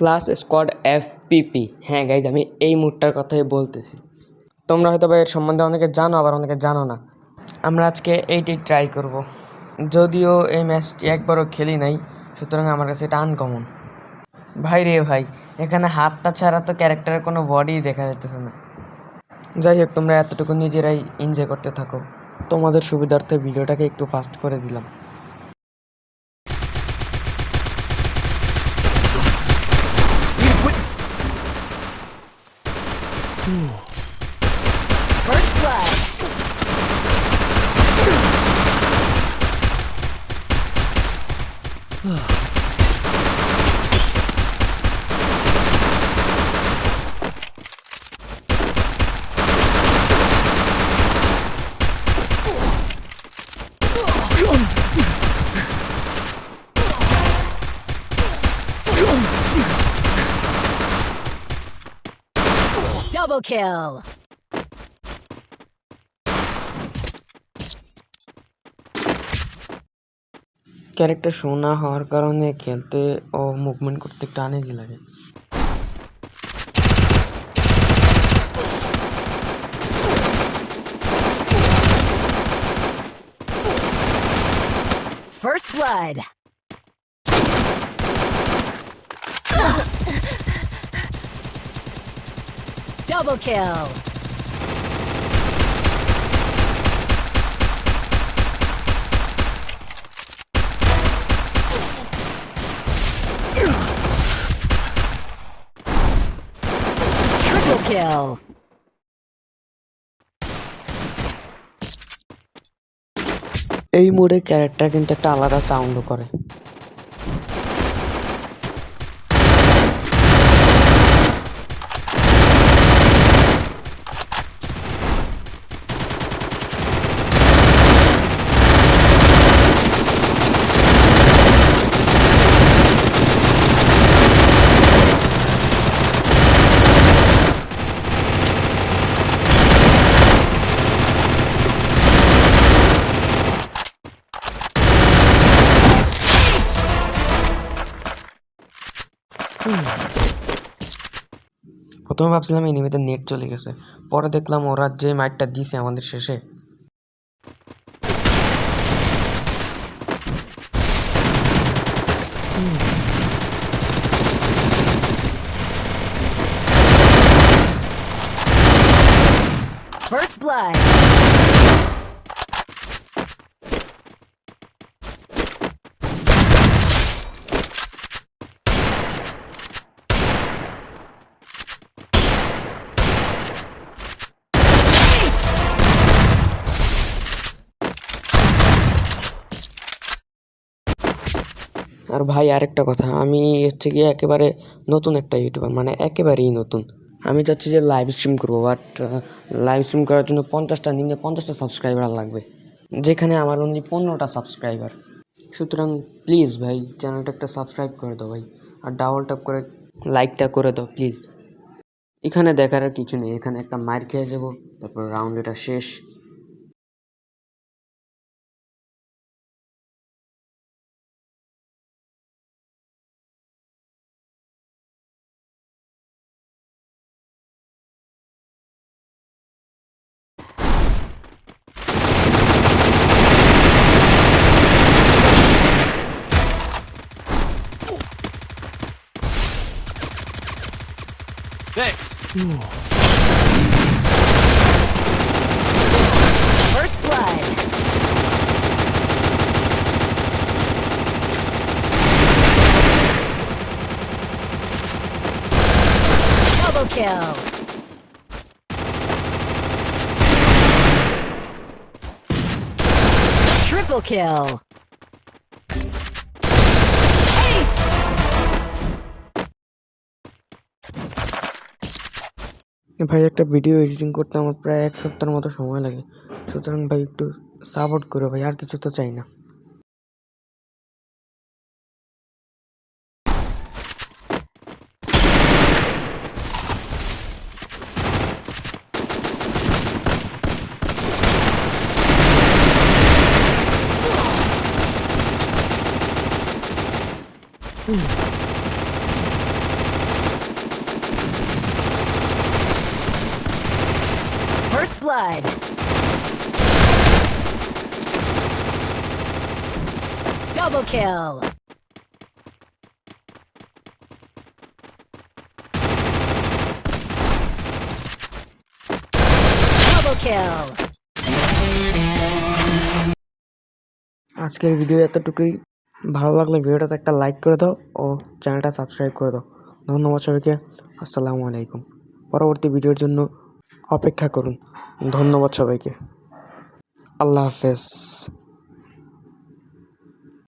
Class squad F পিপি হ্যাঁ guys আমি এই মুডটার কথাই বলতেছি। তোমরা হয়তো বা এর সম্বন্ধে অনেকে জানো, আবার অনেকে জানো না। আমরা আজকে এইটাই ট্রাই করব। যদিও এই ম্যাচটি একবারও খেলি নাই, সুতরাং আমার কাছে এটা আনকমন ভাই রে ভাই, এখানে হাতটা ছাড়া তো ক্যারেক্টারের কোনো বডি দেখা যাইতেছে না। যাই হোক, তোমরা এতটুকু নিজেরাই এনজয় করতে থাকো। তোমাদের সুবিধার্থে ভিডিওটাকে একটু ফাস্ট করে দিলাম। First blood. Double kill. Character show না হওয়ার কারণে খেলতে ও মুভমেন্ট করতে একটু আনেজি লাগে First blood. Double kill. এই মোডে ক্যারেক্টার কিন্তু একটা আলাদা সাউন্ডও করে প্রথমে ভাবছিলাম এনিমিতে নেট চলে গেছে পরে দেখলাম ওরা যে মাইটটা দিছে আমাদের শেষে First blood. আর ভাই, আরেকটা কথা। আমি হচ্ছে গিয়ে একেবারে নতুন একটা ইউটিউবার মানে একেবারেই নতুন। আমি চাচ্ছি যে লাইভ স্ট্রিম করব বাট লাইভ স্ট্রিম করার জন্য পঞ্চাশটা, নিম্নে পঞ্চাশটা সাবস্ক্রাইবার লাগবে। যেখানে আমার অনলি পনেরোটা সাবস্ক্রাইবার সুতরাং প্লিজ ভাই চ্যানেলটা একটা সাবস্ক্রাইব করে দাও ভাই, আর ডাবল ট্যাপ করে লাইকটা করে দাও প্লিজ এখানে দেখার আর কিছু নেই। এখানে একটা মার খেয়ে যাব, তারপর রাউন্ড এটা শেষ। First blood. Double kill. Triple kill. ভাই, একটা ভিডিও এডিটিং করতে আমার প্রায় এক সপ্তাহের মতো সময় লাগে সুতরাং ভাই, একটু সাপোর্ট করো ভাই, আর কিছু তো চাই না Ooh. Blood. Double kill. Double kill. আজকের ভিডিও এতটুকুই ভালো লাগলে ভিডিওটাতে একটা লাইক করে দাও ও চ্যানেলটা সাবস্ক্রাইব করে দাও ধন্যবাদ সবাইকে আসসালামু আলাইকুম পরবর্তী ভিডিওর জন্য অপেক্ষা করুন। ধন্যবাদ সবাইকে। আল্লাহ হাফেজ।